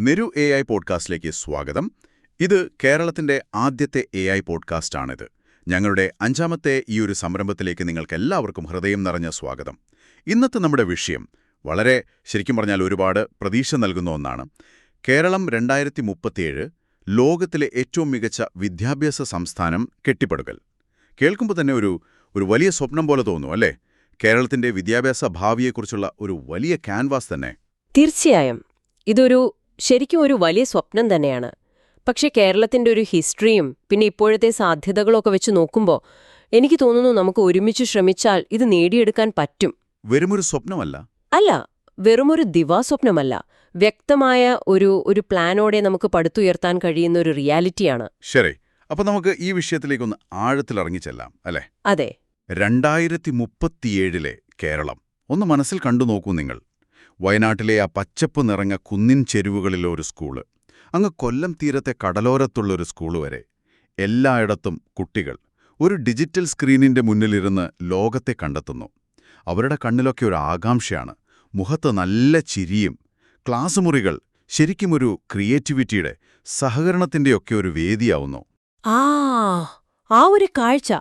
Neru A I പോഡ്കാസ്റ്റിലേക്ക് സ്വാഗതം. ഇത് കേരളത്തിന്റെ ആദ്യത്തെ എ ഐ പോഡ്കാസ്റ്റാണിത്. ഞങ്ങളുടെ അഞ്ചാമത്തെ ഈ ഒരു സംരംഭത്തിലേക്ക് നിങ്ങൾക്ക് എല്ലാവർക്കും ഹൃദയം നിറഞ്ഞ സ്വാഗതം. ഇന്നത്തെ നമ്മുടെ വിഷയം വളരെ ശരിക്കും പറഞ്ഞാൽ ഒരുപാട് പ്രതീക്ഷ നൽകുന്ന ഒന്നാണ്. കേരളം രണ്ടായിരത്തി മുപ്പത്തിയേഴ് ലോകത്തിലെ ഏറ്റവും മികച്ച വിദ്യാഭ്യാസ സംസ്ഥാനം കെട്ടിപ്പടുക്കൽ. കേൾക്കുമ്പോൾ തന്നെ ഒരു ഒരു വലിയ സ്വപ്നം പോലെ തോന്നുന്നു അല്ലേ? കേരളത്തിന്റെ വിദ്യാഭ്യാസ ഭാവിയെക്കുറിച്ചുള്ള ഒരു വലിയ ക്യാൻവാസ് തന്നെ. തീർച്ചയായും. ഇതൊരു ശരിക്കും ഒരു വലിയ സ്വപ്നം തന്നെയാണ്. പക്ഷേ കേരളത്തിന്റെ ഒരു ഹിസ്റ്ററിയും പിന്നെ ഇപ്പോഴത്തെ സാധ്യതകളൊക്കെ വെച്ച് നോക്കുമ്പോൾ എനിക്ക് തോന്നുന്നു നമുക്ക് ഒരുമിച്ച് ശ്രമിച്ചാൽ ഇത് നേടിയെടുക്കാൻ പറ്റും. വെറുമൊരു സ്വപ്നമല്ല? അല്ല വെറുമൊരു ദിവാസ്വപ്നമല്ല വ്യക്തമായ ഒരു ഒരു പ്ലാനോടെ നമുക്ക് പടുത്തുയർത്താൻ കഴിയുന്ന ഒരു റിയാലിറ്റിയാണ്. ശരി. അപ്പൊ നമുക്ക് ഈ വിഷയത്തിലേക്ക് വിഷയത്തിലേക്കൊന്ന് ആഴത്തിലിറങ്ങി ചെല്ലാം അല്ലേ? അതെ. രണ്ടായിരത്തി മുപ്പത്തിയേഴിലെ കേരളം. ഒന്ന് മനസ്സിൽ കണ്ടു നോക്കൂ നിങ്ങൾ. വയനാട്ടിലെ ആ പച്ചപ്പ് നിറഞ്ഞ കുന്നിൻ ചെരുവുകളിലെ ഒരു സ്കൂൾ. അങ്ങ് കൊല്ലം തീരത്തെ കടലോരത്തുള്ളൊരു സ്കൂൾ വരെ. എല്ലായിടത്തും കുട്ടികൾ. ഒരു ഡിജിറ്റൽ സ്ക്രീനിന്റെ മുന്നിലിരുന്ന് ലോകത്തെ കണ്ടെത്തുന്നു. അവരുടെ കണ്ണിലൊക്കെ ഒരു ആകാംക്ഷയാണ്. മുഖത്ത് നല്ല ചിരിയും. ക്ലാസ് മുറികൾ ശരിക്കും ഒരു ക്രിയേറ്റിവിറ്റിയുടെ സഹകരണത്തിന്റെയൊക്കെ ഒരു വേദിയാവുന്നു. ആ ആ ഒരു കാഴ്ച.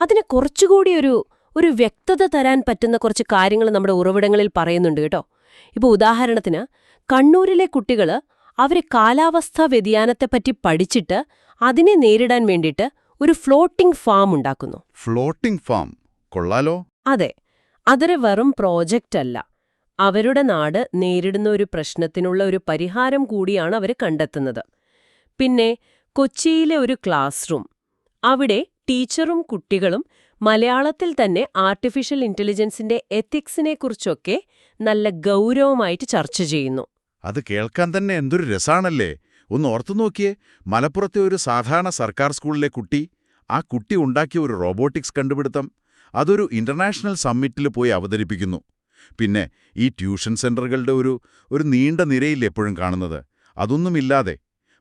അതിന് കുറച്ചുകൂടി ഒരു ഒരു വ്യക്തത തരാൻ പറ്റുന്ന കുറച്ച് കാര്യങ്ങൾ നമ്മുടെ ഉറവിടങ്ങളിൽ പറയുന്നുണ്ട് കേട്ടോ. ഇപ്പോൾ ഉദാഹരണത്തിന് കണ്ണൂരിലെ കുട്ടികൾ അവരെ കാലാവസ്ഥാ വ്യതിയാനത്തെപ്പറ്റി പഠിച്ചിട്ട് അതിനെ നേരിടാൻ വേണ്ടിയിട്ട് ഒരു ഫ്ലോട്ടിംഗ് ഫാം ഉണ്ടാക്കുന്നു. Floating farm? കൊള്ളാലോ. അതെ. അതൊരു വെറും പ്രോജക്റ്റ് അല്ല. അവരുടെ നാട് നേരിടുന്ന ഒരു പ്രശ്നത്തിനുള്ള ഒരു പരിഹാരം കൂടിയാണ് അവർ കണ്ടെത്തുന്നത്. പിന്നെ കൊച്ചിയിലെ ഒരു ക്ലാസ് റൂം അവിടെ ടീച്ചറും കുട്ടികളും മലയാളത്തിൽ തന്നെ ആർട്ടിഫിഷ്യൽ ഇന്റലിജൻസിന്റെ എത്തിക്സിനെക്കുറിച്ചൊക്കെ നല്ല ഗൗരവമായിട്ട് ചർച്ച ചെയ്യുന്നു. അത് കേൾക്കാൻ തന്നെ എന്തൊരു രസാണല്ലേ? ഒന്ന് ഓർത്തു നോക്കിയേ മലപ്പുറത്തെ ഒരു സാധാരണ സർക്കാർ സ്കൂളിലെ കുട്ടി ആ കുട്ടി ഉണ്ടാക്കിയ ഒരു റോബോട്ടിക്സ് കണ്ടുപിടുത്തം അതൊരു ഇന്റർനാഷണൽ സമ്മിറ്റിൽ പോയി അവതരിപ്പിക്കുന്നു. പിന്നെ ഈ ട്യൂഷൻ സെന്ററുകളുടെ ഒരു ഒരു നീണ്ട നിരയിൽ എപ്പോഴും കാണുന്നത്? അതൊന്നുമില്ലാതെ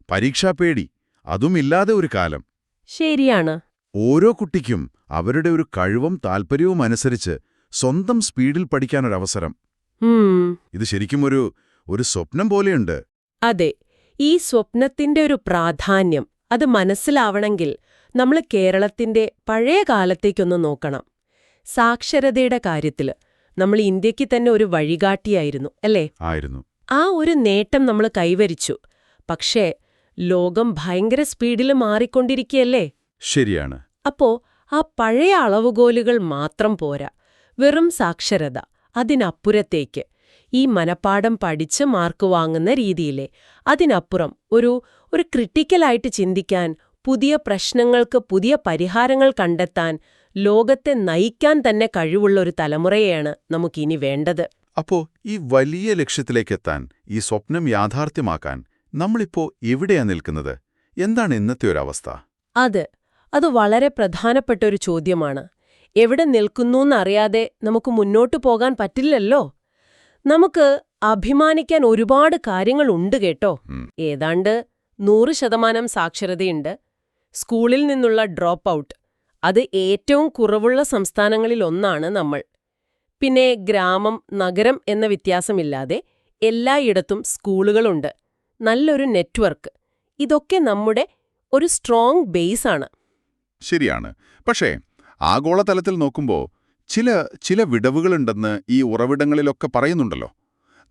പരീക്ഷാ പേടി അതുമില്ലാതെ ഒരു കാലം. ശരിയാണ്. ഓരോ കുട്ടിക്കും അവരുടെ ഒരു കഴിവും താൽപ്പര്യവും അനുസരിച്ച് സ്വന്തം സ്പീഡിൽ പഠിക്കാനൊരവസരം. ഇത് ശരിക്കും ഒരു ഒരു സ്വപ്നം പോലെയുണ്ട്. അതെ ഈ സ്വപ്നത്തിന്റെ ഒരു പ്രാധാന്യം അത് മനസ്സിലാവണമെങ്കിൽ നമ്മൾ കേരളത്തിന്റെ പഴയ കാലത്തേക്കൊന്ന് നോക്കണം. സാക്ഷരതയുടെ കാര്യത്തിൽ നമ്മൾ ഇന്ത്യയ്ക്ക് തന്നെ ഒരു വഴികാട്ടിയായിരുന്നു അല്ലേ? ആയിരുന്നു. ആ ഒരു നേട്ടം നമ്മൾ കൈവരിച്ചു. പക്ഷേ ലോകം ഭയങ്കര സ്പീഡിൽ മാറിക്കൊണ്ടിരിക്കുകയല്ലേ? ശരിയാണ്. അപ്പോ ആ പഴയ അളവുകോലുകൾ മാത്രം പോരാ. വെറും സാക്ഷരത അതിനപ്പുറത്തേക്ക്. ഈ മനപ്പാഠം പഠിച്ച് മാർക്ക് വാങ്ങുന്ന രീതിയിലെ. അതിനപ്പുറം ഒരു ഒരു ക്രിട്ടിക്കലായിട്ട് ചിന്തിക്കാൻ പുതിയ പ്രശ്നങ്ങൾക്ക് പുതിയ പരിഹാരങ്ങൾ കണ്ടെത്താൻ ലോകത്തെ നയിക്കാൻ തന്നെ കഴിവുള്ള ഒരു തലമുറയെയാണ് നമുക്കിനി വേണ്ടത്. അപ്പോ ഈ വലിയ ലക്ഷ്യത്തിലേക്കെത്താൻ ഈ സ്വപ്നം യാഥാർത്ഥ്യമാക്കാൻ നമ്മളിപ്പോ എവിടെയാ നിൽക്കുന്നത്? എന്താണ് ഇന്നത്തെ ഒരവസ്ഥ അത് അത് വളരെ പ്രധാനപ്പെട്ട ഒരു ചോദ്യമാണ്. എവിടെ നിൽക്കുന്നൂന്നറിയാതെ നമുക്ക് മുന്നോട്ടു പോകാൻ പറ്റില്ലല്ലോ? നമുക്ക് അഭിമാനിക്കാൻ ഒരുപാട് കാര്യങ്ങളുണ്ട് കേട്ടോ. ഏതാണ്ട് നൂറ് ശതമാനം സാക്ഷരതയുണ്ട്. സ്കൂളിൽ നിന്നുള്ള ഡ്രോപ്പ് ഔട്ട് അത് ഏറ്റവും കുറവുള്ള സംസ്ഥാനങ്ങളിലൊന്നാണ് നമ്മൾ. പിന്നെ ഗ്രാമം നഗരം എന്ന വ്യത്യാസമില്ലാതെ എല്ലായിടത്തും സ്കൂളുകളുണ്ട്. നല്ലൊരു നെറ്റ്വർക്ക്. ഇതൊക്കെ നമ്മുടെ ഒരു സ്ട്രോങ് ബേസാണ്. ശരിയാണ്. പക്ഷേ ആഗോളതലത്തിൽ നോക്കുമ്പോൾ ചില ചില വിടവുകളുണ്ടെന്ന് ഈ ഉറവിടങ്ങളിലൊക്കെ പറയുന്നുണ്ടല്ലോ.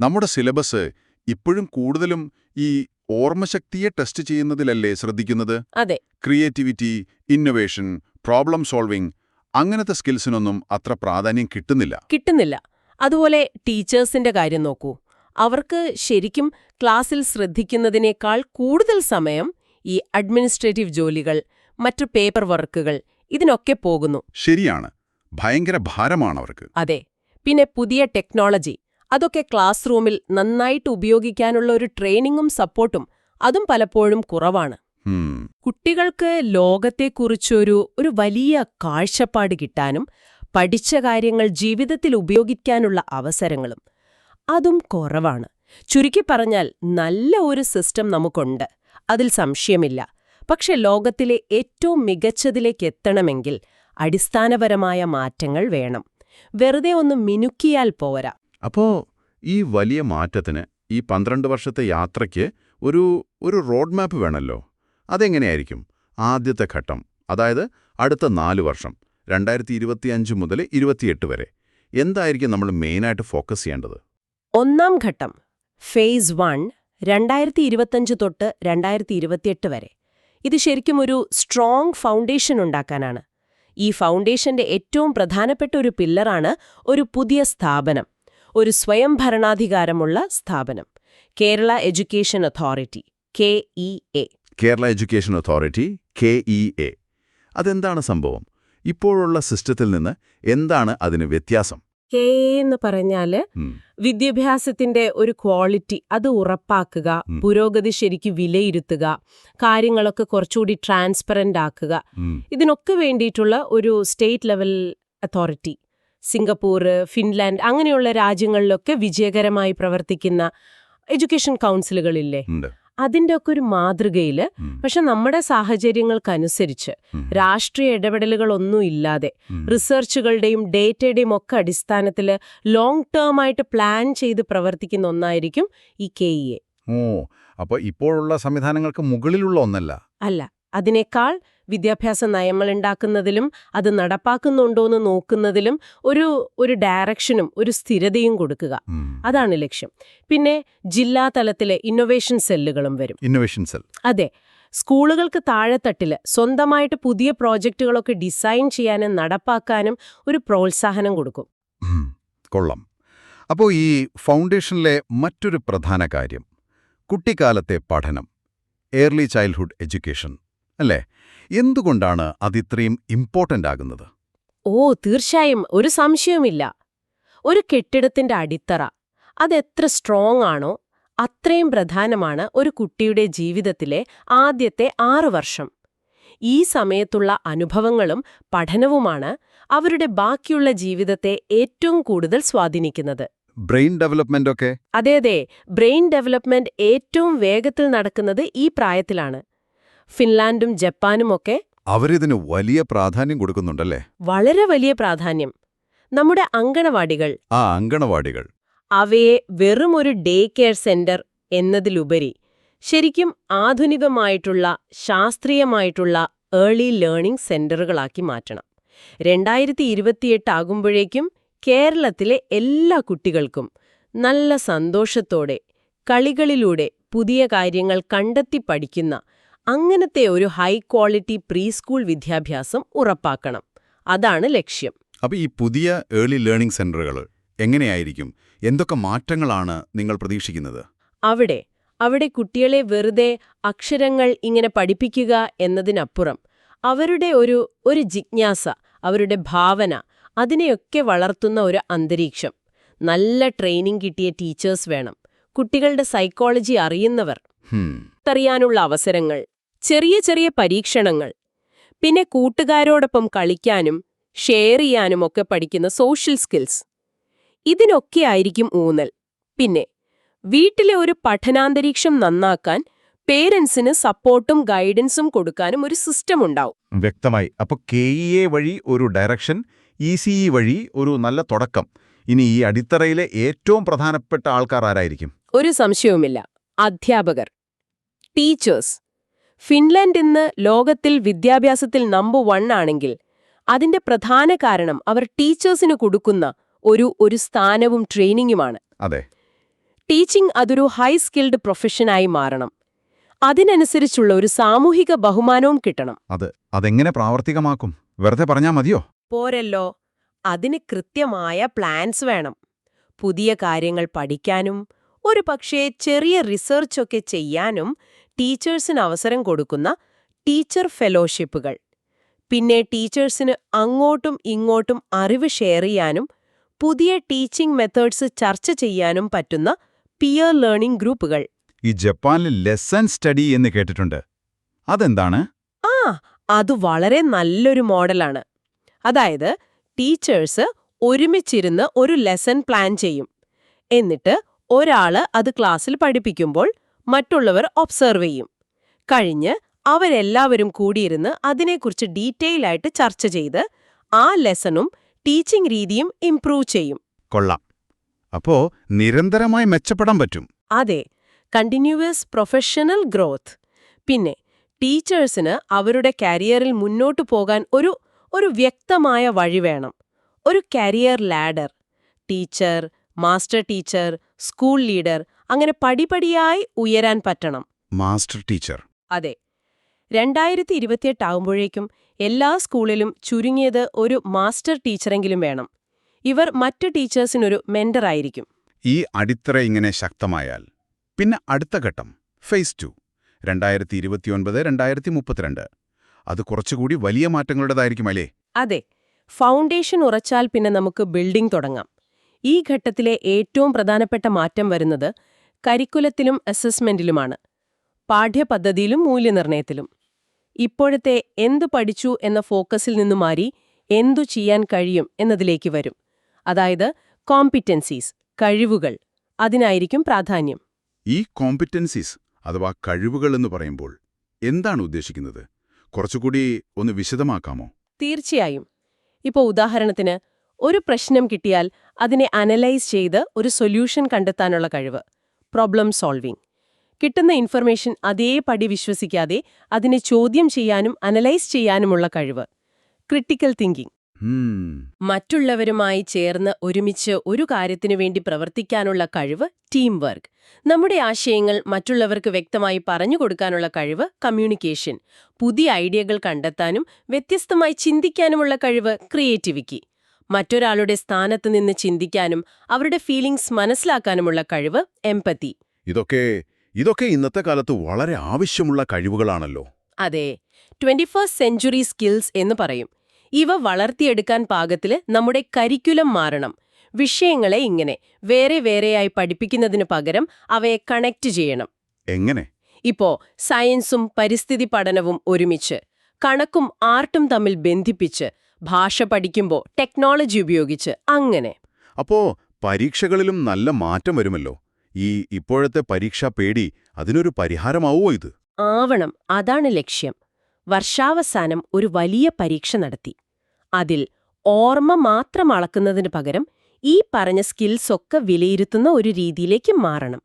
നമ്മുടെ സിലബസ് ഇപ്പോഴും കൂടുതലും ഈ ഓർമ്മശക്തിയെ ടെസ്റ്റ് ചെയ്യുന്നതിലല്ലേ ശ്രദ്ധിക്കുന്നത്? അതെ. ക്രിയേറ്റിവിറ്റി ഇന്നൊവേഷൻ പ്രോബ്ലം സോൾവിംഗ് അങ്ങനത്തെ സ്കിൽസിനൊന്നും അത്ര പ്രാധാന്യം കിട്ടുന്നില്ല. കിട്ടുന്നില്ല. അതുപോലെ ടീച്ചേഴ്സിന്റെ കാര്യം നോക്കൂ. അവർക്ക് ശരിക്കും ക്ലാസ്സിൽ ശ്രദ്ധിക്കുന്നതിനേക്കാൾ കൂടുതൽ സമയം ഈ അഡ്മിനിസ്ട്രേറ്റീവ് ജോലികൾ മറ്റു പേപ്പർ വർക്കുകൾ ഇതിനൊക്കെ പോകുന്നു. ശരിയാണ്. ഭയങ്കര ഭാരമാണ് അവർക്ക് അതെ. പിന്നെ പുതിയ ടെക്നോളജി അതൊക്കെ ക്ലാസ് റൂമിൽ നന്നായിട്ട് ഉപയോഗിക്കാനുള്ള ഒരു ട്രെയിനിങ്ങും സപ്പോർട്ടും അതും പലപ്പോഴും കുറവാണ്. കുട്ടികൾക്ക് ലോകത്തെക്കുറിച്ചൊരു ഒരു വലിയ കാഴ്ചപ്പാട് കിട്ടാനും പഠിച്ച കാര്യങ്ങൾ ജീവിതത്തിൽ ഉപയോഗിക്കാനുള്ള അവസരങ്ങളും അതും കുറവാണ്. ചുരുക്കി പറഞ്ഞാൽ നല്ല ഒരു സിസ്റ്റം നമുക്കുണ്ട്. അതിൽ സംശയമില്ല. പക്ഷെ ലോകത്തിലെ ഏറ്റവും മികച്ചതിലേക്ക് എത്തണമെങ്കിൽ അടിസ്ഥാനപരമായ മാറ്റങ്ങൾ വേണം. വെറുതെ ഒന്ന് മിനുക്കിയാൽ പോരാ. അപ്പോ ഈ വലിയ മാറ്റത്തിന് ഈ പന്ത്രണ്ട് വർഷത്തെ യാത്രയ്ക്ക് ഒരു ഒരു റോഡ് മാപ്പ് വേണമല്ലോ അതെങ്ങനെയായിരിക്കും? ആദ്യത്തെ ഘട്ടം അതായത് അടുത്ത നാല് വർഷം രണ്ടായിരത്തി ഇരുപത്തിയഞ്ച് മുതൽ ഇരുപത്തിയെട്ട് വരെ. എന്തായിരിക്കും നമ്മൾ മെയിനായിട്ട് ഫോക്കസ് ചെയ്യേണ്ടത്? ഒന്നാം ഘട്ടം ഫേസ് വൺ രണ്ടായിരത്തി ഇരുപത്തഞ്ച് തൊട്ട് രണ്ടായിരത്തി ഇരുപത്തിയെട്ട് വരെ. ഇത് ശരിക്കും ഒരു സ്ട്രോങ് ഫൗണ്ടേഷൻ ഉണ്ടാക്കാനാണ്. ഈ ഫൗണ്ടേഷന്റെ ഏറ്റവും പ്രധാനപ്പെട്ട ഒരു പില്ലറാണ് ഒരു പുതിയ സ്ഥാപനം ഒരു സ്വയം ഭരണാധികാരമുള്ള സ്ഥാപനം. Kerala education authority K E A. Kerala education authority K E A. അതെന്താണ് സംഭവം? ഇപ്പോഴുള്ള സിസ്റ്റത്തിൽ നിന്ന് എന്താണ് അതിന് വ്യത്യാസം? കെ എന്ന് പറഞ്ഞാൽ വിദ്യാഭ്യാസത്തിന്റെ ഒരു ക്വാളിറ്റി അത് ഉറപ്പാക്കുക പുരോഗതി ശരിക്ക് വിലയിരുത്തുക കാര്യങ്ങളൊക്കെ കുറച്ചുകൂടി ട്രാൻസ്പെറന്റ് ആക്കുക. ഇതിനൊക്കെ വേണ്ടിയിട്ടുള്ള ഒരു state level authority Singapore Finland അങ്ങനെയുള്ള രാജ്യങ്ങളിലൊക്കെ വിജയകരമായി പ്രവർത്തിക്കുന്ന എഡ്യൂക്കേഷൻ കൗൺസിലുകളില്ലേ? അതിന്റെ ഒക്കെ ഒരു മാതൃകയിൽ പക്ഷെ നമ്മുടെ സാഹചര്യങ്ങൾക്കനുസരിച്ച് രാഷ്ട്രീയ ഇടപെടലുകളൊന്നും ഇല്ലാതെ. റിസർച്ചുകളുടെയും ഡേറ്റയുടെയും ഒക്കെ അടിസ്ഥാനത്തിൽ ലോങ് ടേം ആയിട്ട് പ്ലാൻ ചെയ്ത് പ്രവർത്തിക്കുന്ന ഒന്നായിരിക്കും ഈ കെ ഇ എ. ഓ അപ്പോൾ ഇപ്പോഴുള്ള സംവിധാനങ്ങൾക്ക് മുകളിലുള്ള ഒന്നല്ല? അല്ല അതിനേക്കാൾ വിദ്യാഭ്യാസ നയങ്ങൾ ഉണ്ടാക്കുന്നതിലും അത് നടപ്പാക്കുന്നുണ്ടോയെന്ന് നോക്കുന്നതിലും ഒരു ഒരു ഡയറക്ഷനും ഒരു സ്ഥിരതയും കൊടുക്കുക. അതാണ് ലക്ഷ്യം. പിന്നെ ജില്ലാ തലത്തിലെ ഇന്നൊവേഷൻ സെല്ലുകളും വരും. ഇന്നൊവേഷൻ സെൽ അതെ. സ്കൂളുകൾക്ക് താഴെത്തട്ടിൽ സ്വന്തമായിട്ട് പുതിയ പ്രോജക്റ്റുകളൊക്കെ ഡിസൈൻ ചെയ്യാനും നടപ്പാക്കാനും ഒരു പ്രോത്സാഹനം കൊടുക്കും. കൊള്ളാം. അപ്പോൾ ഈ ഫൗണ്ടേഷനിലെ മറ്റൊരു പ്രധാന കാര്യം കുട്ടിക്കാലത്തെ പഠനം ഏർലി ചൈൽഡ്ഹുഡ് എഡ്യൂക്കേഷൻ അല്ലേ? എന്തുകൊണ്ടാണ് അതിത്രയും ഇമ്പോർട്ടന്റ് ആകുന്നത്? ഓ തീർച്ചയായും. ഒരു സംശയവുമില്ല. ഒരു കെട്ടിടത്തിന്റെ അടിത്തറ അതെത്ര സ്ട്രോങ് ആണോ അത്രയും പ്രധാനമാണ് ഒരു കുട്ടിയുടെ ജീവിതത്തിലെ ആദ്യത്തെ ആറു വർഷം. ഈ സമയത്തുള്ള അനുഭവങ്ങളും പഠനവുമാണ് അവരുടെ ബാക്കിയുള്ള ജീവിതത്തെ ഏറ്റവും കൂടുതൽ സ്വാധീനിക്കുന്നത്. ബ്രെയിൻ ഡെവലപ്മെന്റ് ഒക്കെ? അതെ അതെ. ബ്രെയിൻ ഡെവലപ്മെന്റ് ഏറ്റവും വേഗത്തിൽ നടക്കുന്നത് ഈ പ്രായത്തിലാണ്. ഫിൻലാൻഡും ജപ്പാനും ഒക്കെ അവരിതിന് വലിയ പ്രാധാന്യം കൊടുക്കുന്നുണ്ടല്ലേ? വളരെ വലിയ പ്രാധാന്യം. നമ്മുടെ അങ്കണവാടികൾ ആ അങ്കണവാടികൾ. അവയെ വെറും ഒരു ഡേ കെയർ സെന്റർ എന്നതിലുപരി ശരിക്കും ആധുനികമായിട്ടുള്ള ശാസ്ത്രീയമായിട്ടുള്ള ഏർലി ലേണിംഗ് സെന്ററുകളാക്കി മാറ്റണം. രണ്ടായിരത്തി ഇരുപത്തിയെട്ട് ആകുമ്പോഴേക്കും കേരളത്തിലെ എല്ലാ കുട്ടികൾക്കും നല്ല സന്തോഷത്തോടെ കളികളിലൂടെ പുതിയ കാര്യങ്ങൾ കണ്ടെത്തി പഠിക്കുന്ന അങ്ങനത്തെ ഒരു ഹൈ ക്വാളിറ്റി പ്രീ സ്കൂൾ വിദ്യാഭ്യാസം ഉറപ്പാക്കണം. അതാണ് ലക്ഷ്യം. അപ്പോൾ ഈ പുതിയ ഏർലി ലേണിംഗ് സെന്ററുകൾ എങ്ങനെയായിരിക്കും? എന്തൊക്കെ മാറ്റങ്ങളാണ് നിങ്ങൾ പ്രതീക്ഷിക്കുന്നത്? അവിടെ അവിടെ കുട്ടികളെ വെറുതെ അക്ഷരങ്ങൾ ഇങ്ങനെ പഠിപ്പിക്കുക എന്നതിനപ്പുറം അവരുടെ ഒരു ഒരു ജിജ്ഞാസ അവരുടെ ഭാവന അതിനെയൊക്കെ വളർത്തുന്ന ഒരു അന്തരീക്ഷം. നല്ല ട്രെയിനിങ് കിട്ടിയ ടീച്ചേഴ്സ് വേണം. കുട്ടികളുടെ സൈക്കോളജി അറിയുന്നവർ അറിയാനുള്ള അവസരങ്ങൾ ചെറിയ ചെറിയ പരീക്ഷണങ്ങൾ. പിന്നെ കൂട്ടുകാരോടൊപ്പം കളിക്കാനും ഷെയർ ചെയ്യാനും ഒക്കെ പഠിക്കുന്ന സോഷ്യൽ സ്കിൽസ് ഇതിനൊക്കെ ആയിരിക്കും ഊന്നൽ. പിന്നെ വീട്ടിലെ ഒരു പഠനാന്തരീക്ഷം നന്നാക്കാൻ പേരൻസിന് സപ്പോർട്ടും ഗൈഡൻസും കൊടുക്കാനും ഒരു സിസ്റ്റം ഉണ്ടാവും. വ്യക്തമായി. അപ്പോൾ കെ ഇ എ വഴി ഒരു ഡയറക്ഷൻ ഇ സി ഇ വഴി ഒരു നല്ല തുടക്കം. ഇനി ഈ അടിത്തറയിലെ ഏറ്റവും പ്രധാനപ്പെട്ട ആൾക്കാർ ആരായിരിക്കും? ഒരു സംശയവുമില്ല. അധ്യാപകർ. ടീച്ചേഴ്സ് ഫിൻലാൻഡ് ഇന്ന് ലോകത്തിൽ വിദ്യാഭ്യാസത്തിൽ നമ്പർ വൺ ആണെങ്കിൽ അതിന്റെ പ്രധാന കാരണം അവർ ടീച്ചേഴ്സിന് കൊടുക്കുന്ന ഒരു ഒരു സ്ഥാനവും ട്രെയിനിങ്ങുമാണ്. അതെ. ടീച്ചിങ് അതൊരു ഹൈ സ്കിൽഡ് പ്രൊഫഷനായി മാറണം. അതിനനുസരിച്ചുള്ള ഒരു സാമൂഹിക ബഹുമാനവും കിട്ടണം. അത് അതെങ്ങനെ പ്രാവർത്തികമാക്കും? വെറുതെ പറഞ്ഞാൽ മതിയോ? പോരല്ലോ. അതിന് കൃത്യമായ പ്ലാൻസ് വേണം. പുതിയ കാര്യങ്ങൾ പഠിക്കാനും ഒരു പക്ഷേ ചെറിയ റിസർച്ചൊക്കെ ചെയ്യാനും ടീച്ചേഴ്സിന് അവസരം കൊടുക്കുന്ന ടീച്ചർ ഫെലോഷിപ്പുകൾ. പിന്നെ ടീച്ചേഴ്സിന് അങ്ങോട്ടും ഇങ്ങോട്ടും അറിവ് ഷെയർ ചെയ്യാനും പുതിയ ടീച്ചിംഗ് മെത്തേഡ്സ് ചർച്ച ചെയ്യാനും പറ്റുന്ന പിയർ ലേണിംഗ് ഗ്രൂപ്പുകൾ. ഈ ജപ്പാനിൽ ലെസൺ സ്റ്റഡി എന്ന് കേട്ടിട്ടുണ്ട്. അതെന്താണ്? ആ അത് വളരെ നല്ലൊരു മോഡലാണ്. അതായത് ടീച്ചേഴ്സ് ഒരുമിച്ചിരുന്ന് ഒരു ലെസൺ പ്ലാൻ ചെയ്യും. എന്നിട്ട് ഒരാൾ അത് ക്ലാസ്സിൽ പഠിപ്പിക്കുമ്പോൾ മറ്റുള്ളവർ ഒബ്സർവ് ചെയ്യും. കഴിഞ്ഞ് അവരെല്ലാവരും കൂടിയിരുന്ന് അതിനെക്കുറിച്ച് ഡീറ്റെയിൽ ആയിട്ട് ചർച്ച ചെയ്ത് ആ ലെസണും ടീച്ചിങ് രീതിയും ഇംപ്രൂവ് ചെയ്യും. കൊള്ളാം. അപ്പോ നിരന്തരമായി മെച്ചപ്പെടാൻ പറ്റും. അതെ കണ്ടിന്യൂവസ് പ്രൊഫഷണൽ ഗ്രോത്ത് പിന്നെ ടീച്ചേഴ്സിന് അവരുടെ കരിയറിൽ മുന്നോട്ടു പോകാൻ ഒരു ഒരു വ്യക്തമായ വഴി വേണം. ഒരു career ladder teacher master teacher school leader അങ്ങനെ പടിപടിയായി ഉയരാൻ പറ്റണം. Master teacher. അതെ. രണ്ടായിരത്തി ഇരുപത്തിയെട്ട് ആവുമ്പോഴേക്കും എല്ലാ സ്കൂളിലും ചുരുങ്ങിയത് ഒരു മാസ്റ്റർ ടീച്ചറെങ്കിലും വേണം. ഇവർ മറ്റ് ടീച്ചേഴ്സിനൊരു മെന്ററായിരിക്കും ഈ അടിത്തറ ഇങ്ങനെ ശക്തമായാൽ പിന്നെ അടുത്ത ഘട്ടം ഫേസ് ടു രണ്ടായിരത്തി ഇരുപത്തിയൊൻപത് രണ്ടായിരത്തി മുപ്പത്തിരണ്ട് അത് കുറച്ചുകൂടി വലിയ മാറ്റങ്ങളുടേതായിരിക്കും അല്ലേ? അതെ. ഫൗണ്ടേഷൻ ഉറച്ചാൽ പിന്നെ നമുക്ക് ബിൽഡിംഗ് തുടങ്ങാം. ഈ ഘട്ടത്തിലെ ഏറ്റവും പ്രധാനപ്പെട്ട മാറ്റം വരുന്നത് കരിക്കുലത്തിലും അസസ്മെന്റിലുമാണ് പാഠ്യപദ്ധതിയിലും മൂല്യനിർണയത്തിലും. ഇപ്പോഴത്തെ എന്തു പഠിച്ചു എന്ന ഫോക്കസിൽ നിന്നു മാറി എന്തു ചെയ്യാൻ കഴിയും എന്നതിലേക്ക് വരും. അതായത് കോമ്പിറ്റൻസീസ് കഴിവുകൾ അതിനായിരിക്കും പ്രാധാന്യം. ഈ കോമ്പിറ്റൻസീസ് അഥവാ കഴിവുകൾ എന്ന് പറയുമ്പോൾ എന്താണ് ഉദ്ദേശിക്കുന്നത്? കുറച്ചുകൂടി ഒന്ന് വിശദമാക്കാമോ? തീർച്ചയായും. ഇപ്പോൾ ഉദാഹരണത്തിന് ഒരു പ്രശ്നം കിട്ടിയാൽ അതിനെ അനലൈസ് ചെയ്ത് ഒരു സൊല്യൂഷൻ കണ്ടെത്താനുള്ള കഴിവ്. പ്രോബ്ലം സോൾവിംഗ് കിട്ടുന്ന ഇൻഫർമേഷൻ അതേപടി വിശ്വസിക്കാതെ അതിനെ ചോദ്യം ചെയ്യാനും അനലൈസ് ചെയ്യാനുമുള്ള കഴിവ്. ക്രിട്ടിക്കൽ തിങ്കിങ് മറ്റുള്ളവരുമായി ചേർന്ന് ഒരുമിച്ച് ഒരു കാര്യത്തിനു വേണ്ടി പ്രവർത്തിക്കാനുള്ള കഴിവ് ടീം വർക്ക് നമ്മുടെ ആശയങ്ങൾ മറ്റുള്ളവർക്ക് വ്യക്തമായി പറഞ്ഞു കൊടുക്കാനുള്ള കഴിവ് കമ്മ്യൂണിക്കേഷൻ പുതിയ ഐഡിയകൾ കണ്ടെത്താനും വ്യത്യസ്തമായി ചിന്തിക്കാനുമുള്ള കഴിവ് ക്രിയേറ്റിവിറ്റി മറ്റൊരാളുടെ സ്ഥാനത്ത് നിന്ന് ചിന്തിക്കാനും അവരുടെ ഫീലിംഗ്സ് മനസ്സിലാക്കാനുമുള്ള കഴിവ് എംപതി ഇതൊക്കെ ഇതൊക്കെ ഇന്നത്തെ കാലത്ത് വളരെ ആവശ്യമുള്ള കഴിവുകളാണല്ലോ. അതെ ട്വന്റി ഫസ്റ്റ് സെഞ്ചുറി സ്കിൽസ് എന്ന് പറയും. ഇവ വളർത്തിയെടുക്കാൻ പാകത്തിൽ നമ്മുടെ കരിക്കുലം മാറണം. വിഷയങ്ങളെ ഇങ്ങനെ വേറെ വേറെയായി പഠിപ്പിക്കുന്നതിന് പകരം അവയെ കണക്ട് ചെയ്യണം. എങ്ങനെ? ഇപ്പോ സയൻസും പരിസ്ഥിതി പഠനവും ഒരുമിച്ച് കണക്കും ആർട്ടും തമ്മിൽ ബന്ധിപ്പിച്ച് ഭാഷ പഠിക്കുമ്പോൾ ടെക്നോളജി ഉപയോഗിച്ച് അങ്ങനെ. അപ്പോ പരീക്ഷകളിലും നല്ല മാറ്റം വരുമല്ലോ. ഈ ഇപ്പോഴത്തെ പരീക്ഷാ പേടി അതിനൊരു പരിഹാരമാവോ ഇത്? ആവണം അതാണ് ലക്ഷ്യം. വർഷാവസാനം ഒരു വലിയ പരീക്ഷ നടത്തി. അതിൽ ഓർമ്മ മാത്രം അളക്കുന്നതിന് പകരം ഈ പറഞ്ഞ സ്കിൽസൊക്കെ വിലയിരുത്തുന്ന ഒരു രീതിയിലേക്ക് മാറണം.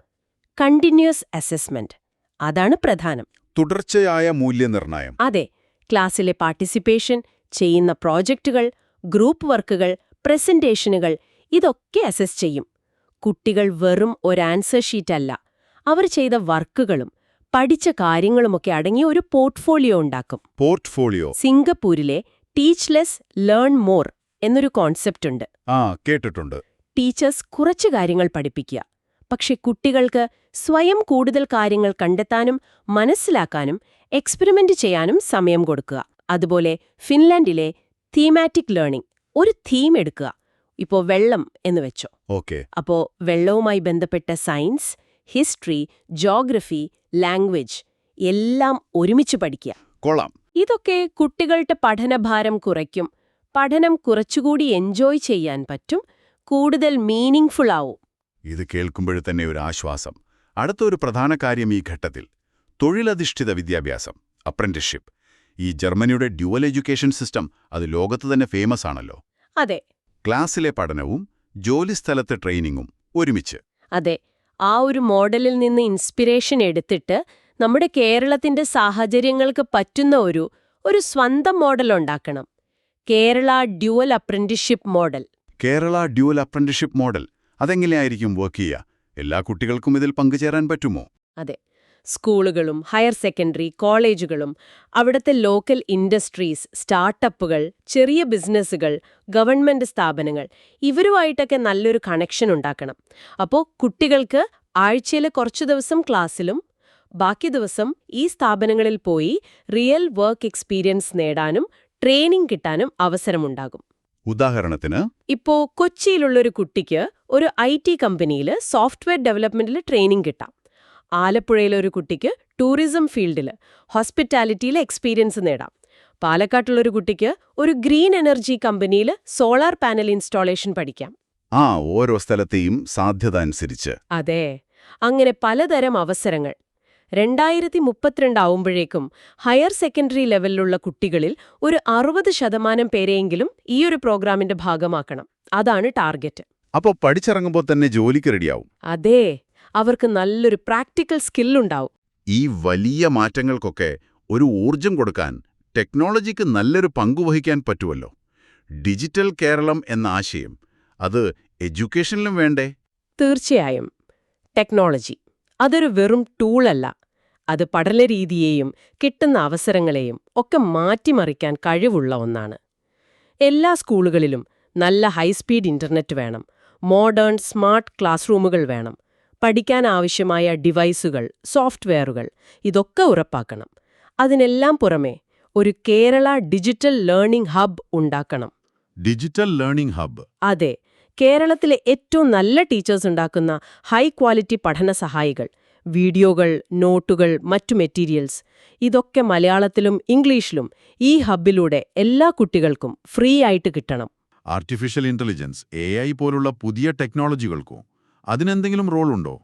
കണ്ടിന്യൂസ് അസസ്മെന്റ് അതാണ് പ്രധാനം. തുടർച്ചയായ മൂല്യനിർണയം. അതെ ക്ലാസ്സിലെ പാർട്ടിസിപ്പേഷൻ ചെയ്യുന്ന പ്രോജക്റ്റുകൾ ഗ്രൂപ്പ് വർക്കുകൾ പ്രസന്റേഷനുകൾ ഇതൊക്കെ അസസ് ചെയ്യും. കുട്ടികൾ വെറും ഒരു ആൻസർ ഷീറ്റ് അല്ല അവർ ചെയ്ത വർക്കുകളും പഠിച്ച കാര്യങ്ങളുമൊക്കെ അടങ്ങിയ ഒരു പോർട്ട്ഫോളിയോ ഉണ്ടാക്കും. പോർട്ട്ഫോളിയോ? സിംഗപ്പൂരിലെ ടീച്ച്ലെസ് ലേൺ മോർ എന്നൊരു കോൺസെപ്റ്റ് ഉണ്ട്. ആ കേട്ടിട്ടുണ്ട്. ടീച്ചേഴ്സ് കുറച്ച് കാര്യങ്ങൾ പഠിപ്പിക്കുക. പക്ഷെ കുട്ടികൾക്ക് സ്വയം കൂടുതൽ കാര്യങ്ങൾ കണ്ടെത്താനും മനസ്സിലാക്കാനും എക്സ്പെരിമെന്റ് ചെയ്യാനും സമയം കൊടുക്കുക. അതുപോലെ ഫിൻലാൻഡിലെ തീമാറ്റിക് ലേണിംഗ് ഒരു തീം എടുക്കുക. ഇപ്പോ വെള്ളം എന്ന് വെച്ചോ. ഓക്കെ. അപ്പോ വെള്ളവുമായി ബന്ധപ്പെട്ട സയൻസ് ഹിസ്റ്ററി ജോഗ്രഫി ലാംഗ്വേജ് എല്ലാം ഒരുമിച്ച് പഠിക്കുക. കൊള്ളാം. ഇതൊക്കെ കുട്ടികളുടെ പഠനഭാരം കുറയ്ക്കും. പഠനം കുറച്ചുകൂടി എൻജോയ് ചെയ്യാൻ പറ്റും. കൂടുതൽ മീനിങ്ഫുൾ ആവും. ഇത് കേൾക്കുമ്പോഴേ തന്നെ ഒരു ആശ്വാസം. അടുത്ത ഒരു പ്രധാന കാര്യം ഈ ഘട്ടത്തിൽ തൊഴിലധിഷ്ഠിത വിദ്യാഭ്യാസം അപ്രന്റിസ്ഷിപ്പ് ഈ ജർമ്മനിയുടെ ഡ്യുവൽ എഡ്യൂക്കേഷൻ സിസ്റ്റം അത് ലോകത്ത് തന്നെ ഫേമസ് ആണല്ലോ. അതെ. ക്ലാസ്സിലെ പഠനവും ജോലിസ്ഥലത്തെ ട്രെയിനിങ്ങും ഒരുമിച്ച്. അതെ. ആ ഒരു മോഡലിൽ നിന്ന് ഇൻസ്പിരേഷൻ എടുത്തിട്ട് നമ്മുടെ കേരളത്തിന്റെ സാഹചര്യങ്ങൾക്ക് പറ്റുന്ന ഒരു ഒരു സ്വന്തം മോഡൽ ഉണ്ടാക്കണം. Kerala dual apprenticeship model. Kerala dual apprenticeship model അതെങ്ങനെയായിരിക്കും work ചെയ്യുക? എല്ലാ കുട്ടികൾക്കും ഇതിൽ പങ്കുചേരാൻ പറ്റുമോ? അതെ. സ്കൂളുകളും ഹയർ സെക്കൻഡറി കോളേജുകളും അവിടുത്തെ ലോക്കൽ ഇൻഡസ്ട്രീസ് സ്റ്റാർട്ടപ്പുകൾ ചെറിയ ബിസിനസ്സുകൾ ഗവൺമെന്റ് സ്ഥാപനങ്ങൾ ഇവരുമായിട്ടൊക്കെ നല്ലൊരു കണക്ഷൻ ഉണ്ടാക്കണം. അപ്പോൾ കുട്ടികൾക്ക് ആഴ്ചയിൽ കുറച്ചു ദിവസം ക്ലാസ്സിലും ബാക്കി ദിവസം ഈ സ്ഥാപനങ്ങളിൽ പോയി റിയൽ വർക്ക് എക്സ്പീരിയൻസ് നേടാനും ട്രെയിനിങ് കിട്ടാനും അവസരമുണ്ടാകും. ഉദാഹരണത്തിന്? ഇപ്പോ കൊച്ചിയിലുള്ളൊരു കുട്ടിക്ക് ഒരു ഐ ടി കമ്പനിയിൽ സോഫ്റ്റ്വെയർ ഡെവലപ്മെന്റിൽ ട്രെയിനിങ് കിട്ടാം. ആലപ്പുഴയിലെ ഒരു കുട്ടിക്ക് ടൂറിസം ഫീൽഡിൽ ഹോസ്പിറ്റാലിറ്റിയിൽ എക്സ്പീരിയൻസ് നേടാം. പാലക്കാട്ടുള്ളൊരു കുട്ടിക്ക് ഒരു ഗ്രീൻ എനർജി കമ്പനിയിൽ സോളാർ പാനൽ ഇൻസ്റ്റാളേഷൻ പഠിക്കാം. ആ ഓരോ സ്ഥലത്തെയും സാധ്യത അനുസരിച്ച്. അതെ അങ്ങനെ പലതരം അവസരങ്ങൾ. രണ്ടായിരത്തി മുപ്പത്തിരണ്ടാവുമ്പോഴേക്കും ഹയർ സെക്കൻഡറി ലെവലിലുള്ള കുട്ടികളിൽ ഒരു അറുപത് ശതമാനം പേരെയെങ്കിലും ഈയൊരു പ്രോഗ്രാമിന്റെ ഭാഗമാക്കണം. അതാണ് ടാർഗറ്റ് അപ്പോൾ പഠിച്ചിറങ്ങുമ്പോൾ തന്നെ ജോലിക്ക് റെഡിയാവും അതെ. അവർക്ക് നല്ലൊരു പ്രാക്ടിക്കൽ സ്കില്ലുണ്ടാവും. ഈ വലിയ മാറ്റങ്ങൾക്കൊക്കെ ഒരു ഊർജം കൊടുക്കാൻ ടെക്നോളജിക്ക് നല്ലൊരു പങ്കുവഹിക്കാൻ പറ്റുമല്ലോ ഡിജിറ്റൽ കേരളം എന്ന ആശയം അത് എഡ്യൂക്കേഷനിലും വേണ്ടേ? തീർച്ചയായും. ടെക്നോളജി അതൊരു വെറും ടൂളല്ല. അത് പഠനരീതിയെയും കിട്ടുന്ന അവസരങ്ങളെയും ഒക്കെ മാറ്റിമറിക്കാൻ കഴിവുള്ള ഒന്നാണ്. എല്ലാ സ്കൂളുകളിലും നല്ല ഹൈസ്പീഡ് ഇന്റർനെറ്റ് വേണം. മോഡേൺ സ്മാർട്ട് ക്ലാസ് റൂമുകൾ വേണം. പഠിക്കാൻ ആവശ്യമായ ഡിവൈസുകൾ സോഫ്റ്റ്വെയറുകൾ ഇതൊക്കെ ഉറപ്പാക്കണം. അതിനെല്ലാം പുറമെ ഒരു കേരള ഡിജിറ്റൽ ലേണിംഗ് ഹബ് ഉണ്ടാക്കണം. Digital learning hub. അതെ കേരളത്തിലെ ഏറ്റവും നല്ല ടീച്ചേഴ്സ് ഉണ്ടാക്കുന്ന ഹൈ ക്വാളിറ്റി പഠന സഹായികൾ വീഡിയോകൾ നോട്ടുകൾ മറ്റു മെറ്റീരിയൽസ് ഇതൊക്കെ മലയാളത്തിലും ഇംഗ്ലീഷിലും ഈ ഹബിലൂടെ എല്ലാ കുട്ടികൾക്കും ഫ്രീ ആയിട്ട് കിട്ടണം. ആർട്ടിഫിഷ്യൽ ഇന്റലിജൻസ് എ പോലുള്ള പുതിയ ടെക്നോളജികൾക്കോ അതിനെന്തെങ്കിലും റോൾ ഉണ്ടോ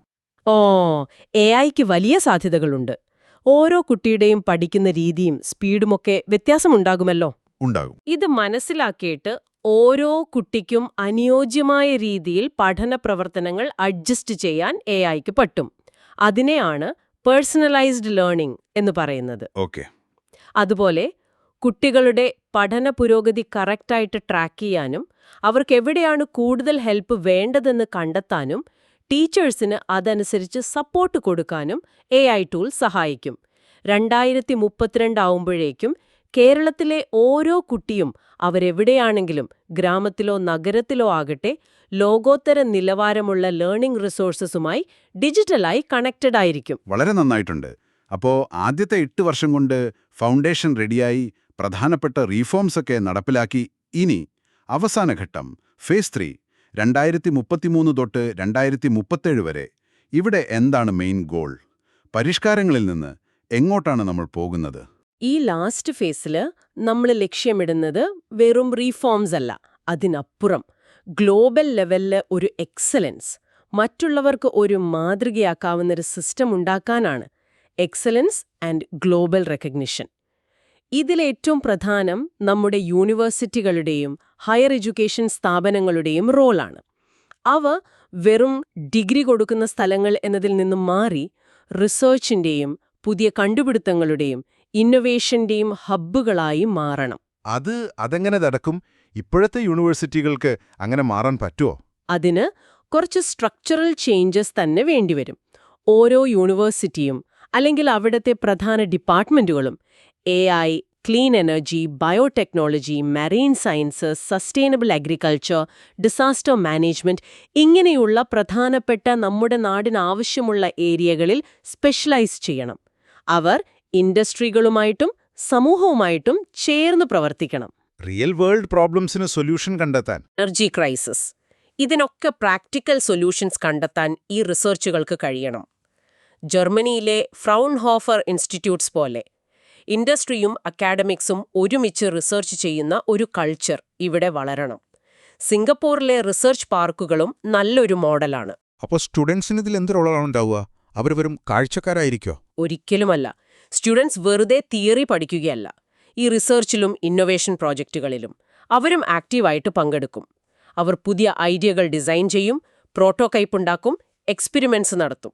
ഓ എ ഐക്ക് വലിയ സാധ്യതകളുണ്ട്. ഓരോ കുട്ടിയുടെയും പഠിക്കുന്ന രീതിയും സ്പീഡുമൊക്കെ വ്യത്യാസമുണ്ടാകുമല്ലോ? ഉണ്ടാകും. ഇത് മനസ്സിലാക്കിയിട്ട് ഓരോ കുട്ടിക്കും അനുയോജ്യമായ രീതിയിൽ പഠന പ്രവർത്തനങ്ങൾ അഡ്ജസ്റ്റ് ചെയ്യാൻ എ ഐക്ക് പറ്റും. അതിനെയാണ് പേഴ്സണലൈസ്ഡ് ലേണിംഗ് എന്ന് പറയുന്നത്. ഓക്കെ. അതുപോലെ കുട്ടികളുടെ പഠന പുരോഗതി കറക്റ്റായിട്ട് ട്രാക്ക് ചെയ്യാനും അവർക്ക് എവിടെയാണ് കൂടുതൽ ഹെൽപ്പ് വേണ്ടതെന്ന് കണ്ടെത്താനും ടീച്ചേഴ്സിന് അതനുസരിച്ച് സപ്പോർട്ട് കൊടുക്കാനും എ ഐ ടൂൾ സഹായിക്കും. രണ്ടായിരത്തി മുപ്പത്തിരണ്ട് ആവുമ്പോഴേക്കും കേരളത്തിലെ ഓരോ കുട്ടിയും അവരെവിടെയാണെങ്കിലും ഗ്രാമത്തിലോ നഗരത്തിലോ ആകട്ടെ ലോകോത്തര നിലവാരമുള്ള ലേണിംഗ് റിസോഴ്സസുമായി ഡിജിറ്റലായി കണക്റ്റഡ് ആയിരിക്കും വളരെ നന്നായിട്ടുണ്ട്. അപ്പോ ആദ്യത്തെ എട്ട് വർഷം കൊണ്ട് ഫൗണ്ടേഷൻ റെഡിയായി പ്രധാനപ്പെട്ട റീഫോംസൊക്കെ നടപ്പിലാക്കി ഇനി അവസാനഘട്ടം ഫേസ് ത്രീ രണ്ടായിരത്തി മുപ്പത്തിമൂന്ന് തൊട്ട് രണ്ടായിരത്തി മുപ്പത്തേഴ് വരെ. ഇവിടെ എന്താണ് മെയിൻ ഗോൾ പരിഷ്കാരങ്ങളിൽ നിന്ന് എങ്ങോട്ടാണ് നമ്മൾ പോകുന്നത്? ഈ ലാസ്റ്റ് ഫേസിൽ നമ്മൾ ലക്ഷ്യമിടുന്നത് വെറും റീഫോംസ് അല്ല അതിനപ്പുറം. ഗ്ലോബൽ ലെവലിൽ ഒരു എക്സലൻസ് മറ്റുള്ളവർക്ക് ഒരു മാതൃകയാക്കാവുന്നൊരു സിസ്റ്റം ഉണ്ടാക്കാനാണ്. എക്സലൻസ് ആൻഡ് ഗ്ലോബൽ റെക്കഗ്നിഷൻ ഇതിലേറ്റവും പ്രധാനം നമ്മുടെ യൂണിവേഴ്സിറ്റികളുടെയും ഹയർ എഡ്യൂക്കേഷൻ സ്ഥാപനങ്ങളുടെയും റോളാണ്. അവ വെറും ഡിഗ്രി കൊടുക്കുന്ന സ്ഥലങ്ങൾ എന്നതിൽ നിന്നും മാറി റിസർച്ചിന്റെയും പുതിയ കണ്ടുപിടുത്തങ്ങളുടെയും ഇന്നൊവേഷന്റെയും ഹബ്ബുകളായി മാറണം. അത് അതെങ്ങനെ നടക്കും? ഇപ്പോഴത്തെ യൂണിവേഴ്സിറ്റികൾക്ക് അങ്ങനെ മാറാൻ പറ്റുമോ അതിന് കുറച്ച് സ്ട്രക്ചറൽ ചേഞ്ചസ് തന്നെ വേണ്ടിവരും. ഓരോ യൂണിവേഴ്സിറ്റിയും അല്ലെങ്കിൽ അവിടുത്തെ പ്രധാന ഡിപ്പാർട്ട്മെന്റുകളും a clean energy, biotechnology, marine sciences, sustainable agriculture, disaster management management ഇങ്ങനെയുള്ള പ്രധാനപ്പെട്ട നമ്മുടെ നാടിന് ആവശ്യമുള്ള ഏരിയകളിൽ സ്പെഷ്യലൈസ് ചെയ്യണം. അവർ ഇൻഡസ്ട്രികളുമായിട്ടും സമൂഹവുമായിട്ടും ചേർന്ന് പ്രവർത്തിക്കണം. റിയൽ വേൾഡ് പ്രോബ്ലംസിന് സൊല്യൂഷൻ കണ്ടെത്താൻ. എനർജി ക്രൈസിസ് ഇതിനൊക്കെ പ്രാക്ടിക്കൽ സൊല്യൂഷൻസ് കണ്ടെത്താൻ ഈ റിസർച്ചുകൾക്ക് കഴിയണം. ജർമ്മനിയിലെ ഫ്രൗൺഹോഫർ ഇൻസ്റ്റിറ്റ്യൂട്ട്സ് പോലെ ഇൻഡസ്ട്രിയും അക്കാഡമിക്സും ഒരുമിച്ച് റിസർച്ച് ചെയ്യുന്ന ഒരു കൾച്ചർ ഇവിടെ വളരണം. സിംഗപ്പൂരിലെ റിസർച്ച് പാർക്കുകളും നല്ലൊരു മോഡലാണ്. അപ്പോൾ സ്റ്റുഡൻസിന് ഇതിൽ എന്ത് റോളാണ് ഉണ്ടാവുക? അവർ വെറും കാഴ്ചക്കാരായിരിക്കോ? ഒരിക്കലുമല്ല. സ്റ്റുഡൻസ് വെറുതെ തിയറി പഠിക്കുകയല്ല. ഈ റിസർച്ചിലും ഇന്നൊവേഷൻ പ്രോജക്റ്റുകളിലും അവരും ആക്റ്റീവായിട്ട് പങ്കെടുക്കും. അവർ പുതിയ ഐഡിയകൾ ഡിസൈൻ ചെയ്യും പ്രോട്ടോടൈപ്പ് ഉണ്ടാക്കും എക്സ്പെരിമെന്റ്സ് നടത്തും.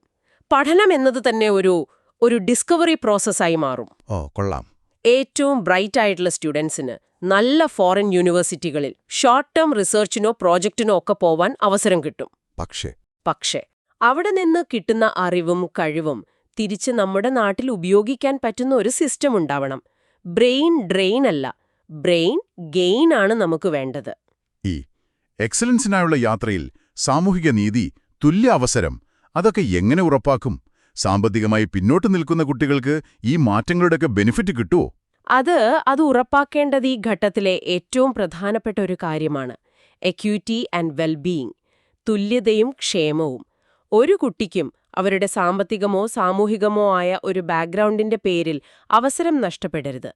പഠനം എന്നത് തന്നെ ഒരു ഒരു ഡിസ്കവറി പ്രോസസ്സായി മാറും. ഓ കൊള്ളാം. ഏറ്റവും ബ്രൈറ്റ് ആയിട്ടുള്ള സ്റ്റുഡൻസിന് നല്ല ഫോറിൻ യൂണിവേഴ്സിറ്റികളിൽ ഷോർട്ട് ടേം റിസർച്ചിനോ പ്രോജക്റ്റിനോ ഒക്കെ പോവാൻ അവസരം കിട്ടും. പക്ഷേ. പക്ഷേ അവിടെ നിന്ന് കിട്ടുന്ന അറിവും കഴിവും തിരിച്ച് നമ്മുടെ നാട്ടിൽ ഉപയോഗിക്കാൻ പറ്റുന്ന ഒരു സിസ്റ്റം ഉണ്ടാവണം. ബ്രെയിൻ ഡ്രെയിൻ അല്ല ബ്രെയിൻ ഗെയിൻ ആണ് നമുക്ക് വേണ്ടത്. ഈ എക്സലൻസിനായുള്ള യാത്രയിൽ സാമൂഹിക നീതി തുല്യ അവസരം അതൊക്കെ എങ്ങനെ ഉറപ്പാക്കും? സാമ്പത്തികമായി പിന്നോട്ട് നിൽക്കുന്ന കുട്ടികൾക്ക് ഈ മാറ്റങ്ങളുടെയൊക്കെ ബെനിഫിറ്റ് കിട്ടുമോ അത് അത് ഉറപ്പാക്കേണ്ടത് ഈ ഘട്ടത്തിലെ ഏറ്റവും പ്രധാനപ്പെട്ട ഒരു കാര്യമാണ്. എക്യൂറ്റി ആൻഡ് വെൽബീയിങ് തുല്യതയും ക്ഷേമവും. ഒരു കുട്ടിക്കും അവരുടെ സാമ്പത്തികമോ സാമൂഹികമോ ആയ ഒരു ബാക്ക്ഗ്രൗണ്ടിന്റെ പേരിൽ അവസരം നഷ്ടപ്പെടരുത്.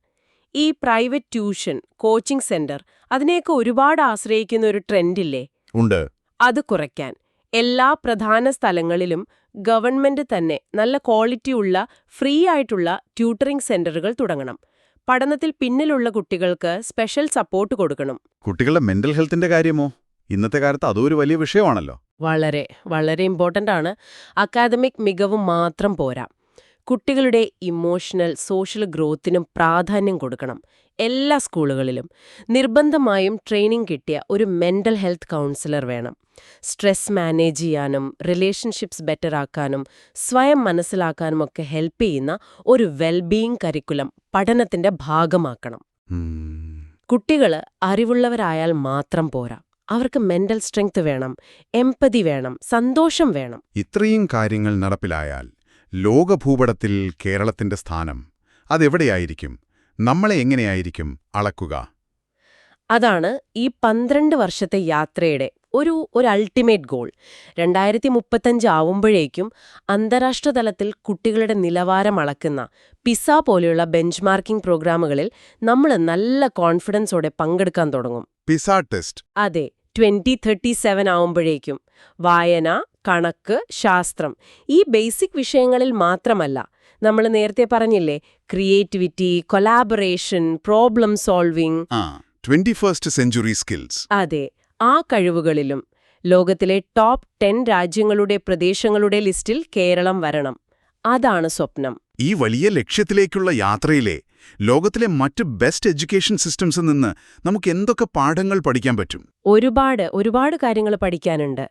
ഈ പ്രൈവറ്റ് ട്യൂഷൻ കോച്ചിംഗ് സെന്റർ അതിനെയൊക്കെ ഒരുപാട് ആശ്രയിക്കുന്ന ഒരു ട്രെൻഡില്ലേ ഉണ്ട്. അത് കുറയ്ക്കാൻ എല്ലാ പ്രധാന സ്ഥലങ്ങളിലും ഗവൺമെന്റ് തന്നെ നല്ല ക്വാളിറ്റിയുള്ള ഫ്രീ ആയിട്ടുള്ള ട്യൂട്ടറിംഗ് സെന്ററുകൾ തുടങ്ങണം. പഠനത്തിൽ പിന്നിലുള്ള കുട്ടികൾക്ക് സ്പെഷ്യൽ സപ്പോർട്ട് കൊടുക്കണം. കുട്ടികളുടെ മെന്റൽ ഹെൽത്തിന്റെ കാര്യമോ? ഇന്നത്തെ കാലത്ത് അതൊരു വലിയ വിഷയമാണല്ലോ. വളരെ വളരെ ഇമ്പോർട്ടന്റ് ആണ്. അക്കാദമിക് മികവ് മാത്രം പോരാ. കുട്ടികളുടെ ഇമോഷണൽ സോഷ്യൽ ഗ്രോത്തിനും പ്രാധാന്യം കൊടുക്കണം. എല്ലാ സ്കൂളുകളിലും നിർബന്ധമായും ട്രെയിനിങ് കിട്ടിയ ഒരു മെന്റൽ ഹെൽത്ത് കൗൺസിലർ വേണം. സ്ട്രെസ് മാനേജ് ചെയ്യാനും റിലേഷൻഷിപ്സ് ബെറ്റർ ആക്കാനും സ്വയം മനസ്സിലാക്കാനും ഒക്കെ ഹെൽപ്പ് ചെയ്യുന്ന ഒരു വെൽബീയിങ് കരിക്കുലം പഠനത്തിന്റെ ഭാഗമാക്കണം. കുട്ടികൾ അറിവുള്ളവരായാൽ മാത്രം പോരാ. അവർക്ക് മെന്റൽ സ്ട്രെങ്ത് വേണം എമ്പതി വേണം സന്തോഷം വേണം. ഇത്രയും കാര്യങ്ങൾ നടപ്പിലായാൽ ലോകഭൂപടത്തിൽ കേരളത്തിന്റെ സ്ഥാനം അതെവിടെയായിരിക്കും? നമ്മളെ എങ്ങനെയായിരിക്കും അളക്കുക? അതാണ് ഈ പന്ത്രണ്ട് വർഷത്തെ യാത്രയുടെ ഒരു ഒരു അൾട്ടിമേറ്റ് ഗോൾ രണ്ടായിരത്തി മുപ്പത്തഞ്ച് ആവുമ്പോഴേക്കും അന്താരാഷ്ട്ര തലത്തിൽ കുട്ടികളുടെ നിലവാരം അളക്കുന്ന പിസ പോലെയുള്ള ബെഞ്ച് മാർക്കിംഗ് പ്രോഗ്രാമുകളിൽ നമ്മൾ നല്ല കോൺഫിഡൻസോടെ പങ്കെടുക്കാൻ തുടങ്ങും. പിസ ടെസ്റ്റ് അതെ ട്വന്റി തേർട്ടി സെവൻ ആവുമ്പോഴേക്കും. വായന കണക്ക് ശാസ്ത്രം ഈ ബേസിക് വിഷയങ്ങളിൽ മാത്രമല്ല. നമ്മൾ നേരത്തെ പറഞ്ഞില്ലേ creativity collaboration problem solving twenty first century skills അതെ ആ കഴിവുകളിലും ലോകത്തിലെ ടോപ്പ് ടെൻ രാജ്യങ്ങളുടെ പ്രദേശങ്ങളുടെ ലിസ്റ്റിൽ കേരളം വരണം. അതാണ് സ്വപ്നം. ഈ വലിയ ലക്ഷ്യത്തിലേക്കുള്ള യാത്രയിലെ ലോകത്തിലെ മറ്റ് ബെസ്റ്റ് എഡ്യൂക്കേഷൻ സിസ്റ്റംസിൽ നിന്ന് നമുക്ക് എന്തൊക്കെ പാഠങ്ങൾ പഠിക്കാൻ പറ്റും? ഒരുപാട് ഒരുപാട് കാര്യങ്ങൾ പഠിക്കാനുണ്ട്.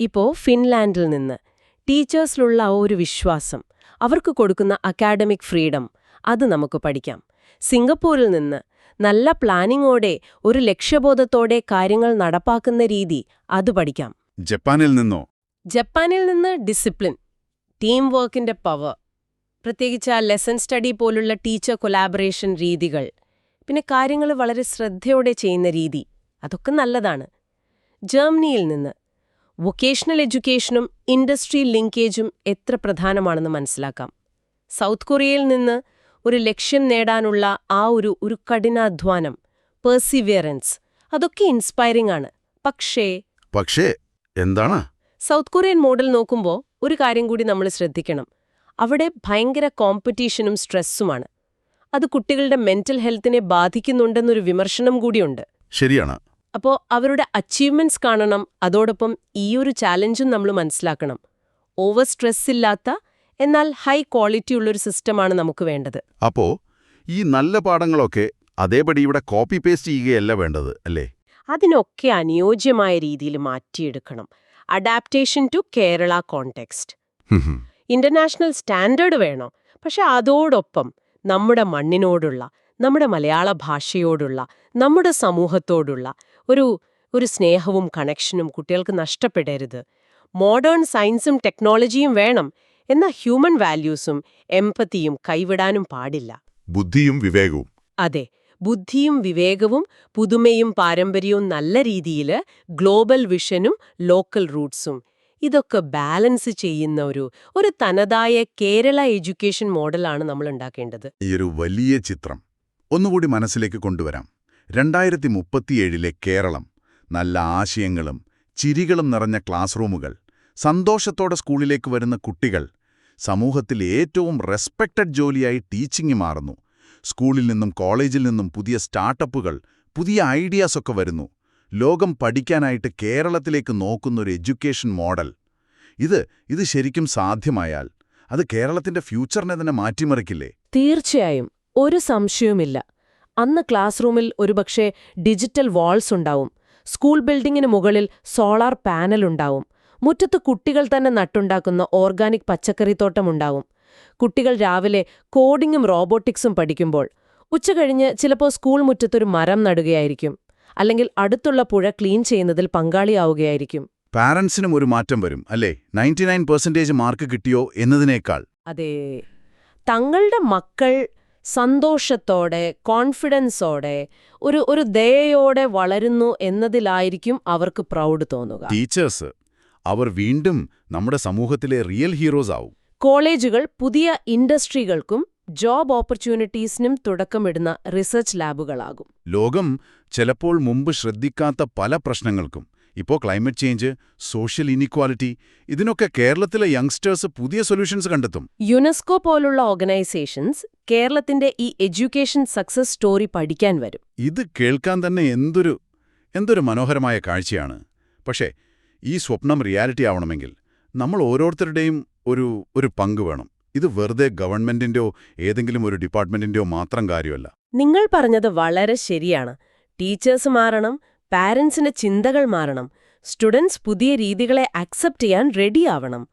ഇപ്പോ ഫിൻലാൻഡിൽ നിന്ന്. ടീച്ചേഴ്സിലുള്ള ആ ഒരു വിശ്വാസം അവർക്ക് കൊടുക്കുന്ന അക്കാഡമിക് ഫ്രീഡം അത് നമുക്ക് പഠിക്കാം. സിംഗപ്പൂരിൽ നിന്ന് നല്ല പ്ലാനിങ്ങോടെ ഒരു ലക്ഷ്യബോധത്തോടെ കാര്യങ്ങൾ നടപ്പാക്കുന്ന രീതി അത് പഠിക്കാം. ജപ്പാനിൽ നിന്നോ? ജപ്പാനിൽ നിന്ന് ഡിസിപ്ലിൻ ടീം വർക്കിന്റെ പവർ പ്രത്യേകിച്ച് ആ ലെസൺ സ്റ്റഡി പോലുള്ള ടീച്ചർ കൊലാബറേഷൻ രീതികൾ പിന്നെ കാര്യങ്ങൾ വളരെ ശ്രദ്ധയോടെ ചെയ്യുന്ന രീതി അതൊക്കെ നല്ലതാണ്. ജർമ്മനിയിൽ നിന്ന് വൊക്കേഷണൽ എഡ്യൂക്കേഷനും ഇൻഡസ്ട്രി ലിങ്കേജും എത്ര പ്രധാനമാണെന്ന് മനസ്സിലാക്കാം. സൗത്ത് കൊറിയയിൽ നിന്ന് ഒരു ലക്ഷ്യം നേടാനുള്ള ആ ഒരു ഒരു കഠിനാധ്വാനം പെർസിവിയറൻസ് അതൊക്കെ ഇൻസ്പയറിംഗ് ആണ്. പക്ഷേ പക്ഷേ എന്താണ്? സൗത്ത് കൊറിയൻ മോഡൽ നോക്കുമ്പോൾ ഒരു കാര്യം കൂടി നമ്മൾ ശ്രദ്ധിക്കണം. അവിടെ ഭയങ്കര കോമ്പറ്റീഷനും സ്ട്രെസ്സുമാണ് അത് കുട്ടികളുടെ മെന്റൽ ഹെൽത്തിനെ ബാധിക്കുന്നുണ്ടെന്നൊരു വിമർശനം കൂടിയുണ്ട്. ശരിയാണ്. അപ്പോൾ അവരുടെ അച്ചീവ്മെന്റ്സ് കാണണം അതോടൊപ്പം ഈ ഒരു ചാലഞ്ചും നമ്മൾ മനസ്സിലാക്കണം. ഓവർ സ്ട്രെസ് ഇല്ലാത്ത എന്നാൽ ഹൈ ക്വാളിറ്റി ഉള്ളൊരു സിസ്റ്റമാണ് നമുക്ക് വേണ്ടത്. അപ്പോ ഈ നല്ല പാഠങ്ങളൊക്കെ അതേപടി ഇവിടെ കോപ്പി പേസ്റ്റ് ചെയ്യുകയല്ല വേണ്ടത് അല്ലേ? അതിനൊക്കെ അനുയോജ്യമായ രീതിയിൽ മാറ്റിയെടുക്കണം. Adaptation to Kerala context international standard വേണം. പക്ഷെ അതോടൊപ്പം നമ്മുടെ മണ്ണിനോടുള്ള നമ്മുടെ മലയാള ഭാഷയോടുള്ള നമ്മുടെ സമൂഹത്തോടുള്ള ഒരു ഒരു സ്നേഹവും കണക്ഷനും കുട്ടികൾക്ക് നഷ്ടപ്പെടരുത്. മോഡേൺ സയൻസും ടെക്നോളജിയും വേണം. എന്നാൽ ഹ്യൂമൻ വാല്യൂസും എംപതിയും കൈവിടാനും പാടില്ല. ബുദ്ധിയും വിവേകവും. അതെ ബുദ്ധിയും വിവേകവും പുതുമയും പാരമ്പര്യവും നല്ല രീതിയിൽ ഗ്ലോബൽ വിഷനും ലോക്കൽ റൂട്ട്സും ഇതൊക്കെ ബാലൻസ് ചെയ്യുന്ന ഒരു ഒരു തനതായ കേരള എഡ്യൂക്കേഷൻ മോഡലാണ് നമ്മൾ ഉണ്ടാക്കേണ്ടത്. ഈ ഒരു വലിയ ചിത്രം ഒന്നുകൂടി മനസ്സിലേക്ക് കൊണ്ടുവരാം. രണ്ടായിരത്തി മുപ്പത്തിയേഴിലെ കേരളം നല്ല ആശയങ്ങളും ചിരികളും നിറഞ്ഞ ക്ലാസ് റൂമുകൾ സന്തോഷത്തോടെ സ്കൂളിലേക്ക് വരുന്ന കുട്ടികൾ സമൂഹത്തിൽ ഏറ്റവും റെസ്പെക്റ്റഡ് ജോലിയായി ടീച്ചിങ് മാറുന്നു. സ്കൂളിൽ നിന്നും കോളേജിൽ നിന്നും പുതിയ സ്റ്റാർട്ടപ്പുകൾ പുതിയ ഐഡിയാസൊക്കെ വരുന്നു. ലോകം പഠിക്കാനായിട്ട് കേരളത്തിലേക്ക് നോക്കുന്നൊരു എഡ്യൂക്കേഷൻ മോഡൽ. ഇത് ഇത് ശരിക്കും സാധ്യമായാൽ അത് കേരളത്തിന്റെ ഫ്യൂച്ചറിനെ തന്നെ മാറ്റിമറിക്കില്ലേ? തീർച്ചയായും. ഒരു സംശയവുമില്ല. അന്ന് ക്ലാസ് റൂമിൽ ഒരുപക്ഷെ ഡിജിറ്റൽ വാൾസ് ഉണ്ടാവും. സ്കൂൾ ബിൽഡിങ്ങിന് മുകളിൽ സോളാർ പാനൽ ഉണ്ടാവും. മുറ്റത്ത് കുട്ടികൾ തന്നെ നട്ടുണ്ടാക്കുന്ന ഓർഗാനിക് പച്ചക്കറിത്തോട്ടമുണ്ടാവും കുട്ടികൾ രാവിലെ കോഡിങ്ങും റോബോട്ടിക്സും പഠിക്കുമ്പോൾ ഉച്ചകഴിഞ്ഞ് ചിലപ്പോൾ സ്കൂൾ മുറ്റത്തൊരു മരം നടുകയായിരിക്കും. അല്ലെങ്കിൽ അടുത്തുള്ള പുഴ ക്ലീൻ ചെയ്യുന്നതിൽ പങ്കാളിയാവുകയായിരിക്കും. പാരൻസിനും ഒരു മാറ്റം വരും അല്ലേ? നയന്റി നയൻ പെർസെന്റേജ് മാർക്ക് കിട്ടിയോ എന്നതിനേക്കാൾ. അതെ. തങ്ങളുടെ മക്കൾ സന്തോഷത്തോടെ കോൺഫിഡൻസോടെ ഒരു ഒരു ദയയോടെ വളരുന്നു എന്നതിലായിരിക്കും അവർക്ക് പ്രൗഡ് തോന്നുക. ടീച്ചേഴ്സ് അവർ വീണ്ടും നമ്മുടെ സമൂഹത്തിലെ റിയൽ ഹീറോസ് ആവും. കോളേജുകൾ പുതിയ ഇൻഡസ്ട്രികൾക്കും ജോബ് ഓപ്പർച്യൂണിറ്റീസിനും തുടക്കമിടുന്ന റിസർച്ച് ലാബുകളാകും ലോകം ചിലപ്പോൾ മുമ്പ് ശ്രദ്ധിക്കാത്ത പല പ്രശ്നങ്ങൾക്കും. ഇപ്പോൾ ക്ലൈമറ്റ് ചേഞ്ച് സോഷ്യൽ ഇനീക്വാലിറ്റി ഇതിനൊക്കെ കേരളത്തിലെ യങ്സ്റ്റേഴ്സ് പുതിയ സൊല്യൂഷൻസ് കണ്ടെത്തും. യുനെസ്കോ പോലുള്ള ഓർഗനൈസേഷൻസ് കേരളത്തിന്റെ ഈ എഡ്യൂക്കേഷൻ സക്സസ് സ്റ്റോറി പഠിക്കാൻ വരും. ഇത് കേൾക്കാൻ തന്നെ എന്തൊരു എന്തൊരു മനോഹരമായ കാഴ്ചയാണ്. പക്ഷേ ഈ സ്വപ്നം റിയാലിറ്റി ആവണമെങ്കിൽ നമ്മൾ ഓരോരുത്തരുടെയും ഒരു ഒരു പങ്ക് വേണം. ഇത് വെറുതെ ഗവൺമെന്റിന്റെയോ ഏതെങ്കിലും ഒരു ഡിപ്പാർട്ട്മെന്റിന്റെയോ മാത്രം കാര്യമല്ല. നിങ്ങൾ പറഞ്ഞത് വളരെ ശരിയാണ്. ടീച്ചേഴ്സ് മാറണം പാരൻസിന്റെ ചിന്തകൾ മാറണം. സ്റ്റുഡൻസ് പുതിയ രീതികളെ അക്സെപ്റ്റ് ചെയ്യാൻ റെഡിയാവണം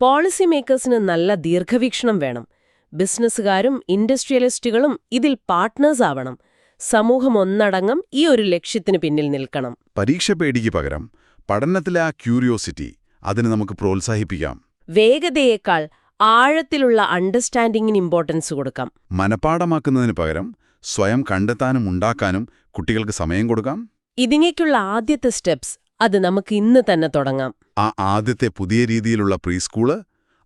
പോളിസി മേക്കേഴ്സിന് നല്ല ദീർഘവീക്ഷണം വേണം. ബിസിനസ്സുകാരും ഇൻഡസ്ട്രിയലിസ്റ്റുകളും ഇതിൽ പാർട്ട്നേഴ്സ് ആവണം. സമൂഹം ഒന്നടങ്കം ഈ ഒരു ലക്ഷ്യത്തിന് പിന്നിൽ നിൽക്കണം. പരീക്ഷ പേടിക്ക് പകരം പഠനത്തിലെ ആ ക്യൂരിയോസിറ്റി അതിന് നമുക്ക് പ്രോത്സാഹിപ്പിക്കാം. വേഗതയേക്കാൾ ആഴത്തിലുള്ള അണ്ടർസ്റ്റാൻഡിങ്ങിന് ഇമ്പോർട്ടൻസ് കൊടുക്കാം. മനപ്പാടമാക്കുന്നതിന് പകരം സ്വയം കണ്ടെത്താനും ഉണ്ടാക്കാനും കുട്ടികൾക്ക് സമയം കൊടുക്കാം. ഇതിനേക്കുള്ള ആദ്യത്തെ സ്റ്റെപ്സ് അത് നമുക്ക് ഇന്ന് തന്നെ തുടങ്ങാം. ആ ആദ്യത്തെ പുതിയ രീതിയിലുള്ള പ്രീ സ്കൂൾ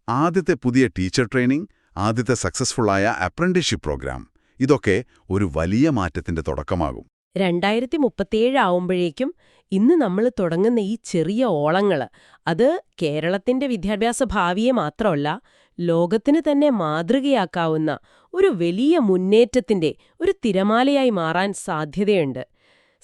ആദ്യത്തെ പുതിയ ടീച്ചർ ട്രെയിനിങ് ആദ്യത്തെ സക്സസ്ഫുൾ ആയ അപ്രന്റീസ്ഷിപ്പ് പ്രോഗ്രാം. ഇതൊക്കെ ഒരു വലിയ മാറ്റത്തിന്റെ തുടക്കമാകും. രണ്ടായിരത്തി മുപ്പത്തിയേഴ് ആവുമ്പോഴേക്കും ഇന്ന് നമ്മൾ തുടങ്ങുന്ന ഈ ചെറിയ ഓളങ്ങൾ അത് കേരളത്തിന്റെ വിദ്യാഭ്യാസ ഭാവിയെ മാത്രമല്ല ലോകത്തിന് തന്നെ മാതൃകയാക്കാവുന്ന ഒരു വലിയ മുന്നേറ്റത്തിന്റെ ഒരു തിരമാലയായി മാറാൻ സാധ്യതയുണ്ട്.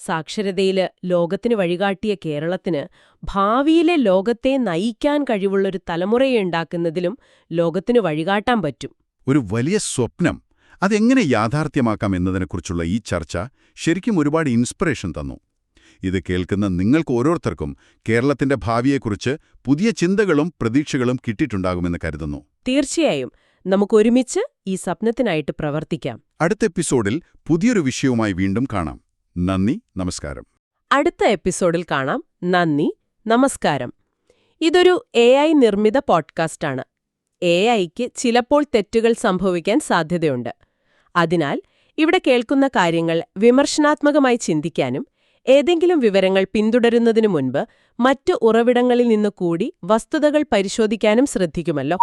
സാക്ഷരതയിൽ ലോകത്തിന് വഴികാട്ടിയ കേരളത്തിന് ഭാവിയിലെ ലോകത്തെ നയിക്കാൻ കഴിവുള്ളൊരു തലമുറയെ ഉണ്ടാക്കുന്നതിലും ലോകത്തിന് വഴികാട്ടാൻ പറ്റും. ഒരു വലിയ സ്വപ്നം അതെങ്ങനെ യാഥാർത്ഥ്യമാക്കാം എന്നതിനെക്കുറിച്ചുള്ള ഈ ചർച്ച ശരിക്കും ഒരുപാട് ഇൻസ്പിറേഷൻ തന്നു. ഇത് കേൾക്കുന്ന നിങ്ങൾക്ക് ഓരോരുത്തർക്കും കേരളത്തിന്റെ ഭാവിയെക്കുറിച്ച് പുതിയ ചിന്തകളും പ്രതീക്ഷകളും കിട്ടിയിട്ടുണ്ടാകുമെന്ന് കരുതുന്നു. തീർച്ചയായും. നമുക്കൊരുമിച്ച് ഈ സ്വപ്നത്തിനായിട്ട് പ്രവർത്തിക്കാം. അടുത്ത എപ്പിസോഡിൽ പുതിയൊരു വിഷയവുമായി വീണ്ടും കാണാം. നന്ദി നമസ്കാരം. അടുത്ത എപ്പിസോഡിൽ കാണാം. നന്ദി നമസ്കാരം. ഇതൊരു എ ഐ നിർമ്മിത പോഡ്കാസ്റ്റാണ്. എ ഐക്ക് ചിലപ്പോൾ തെറ്റുകൾ സംഭവിക്കാൻ സാധ്യതയുണ്ട്. അതിനാൽ ഇവിടെ കേൾക്കുന്ന കാര്യങ്ങൾ വിമർശനാത്മകമായി ചിന്തിക്കാനും ഏതെങ്കിലും വിവരങ്ങൾ പിന്തുടരുന്നതിനു മുൻപ് മറ്റു ഉറവിടങ്ങളിൽ നിന്നു കൂടി വസ്തുതകൾ പരിശോധിക്കാനും ശ്രദ്ധിക്കുമല്ലോ.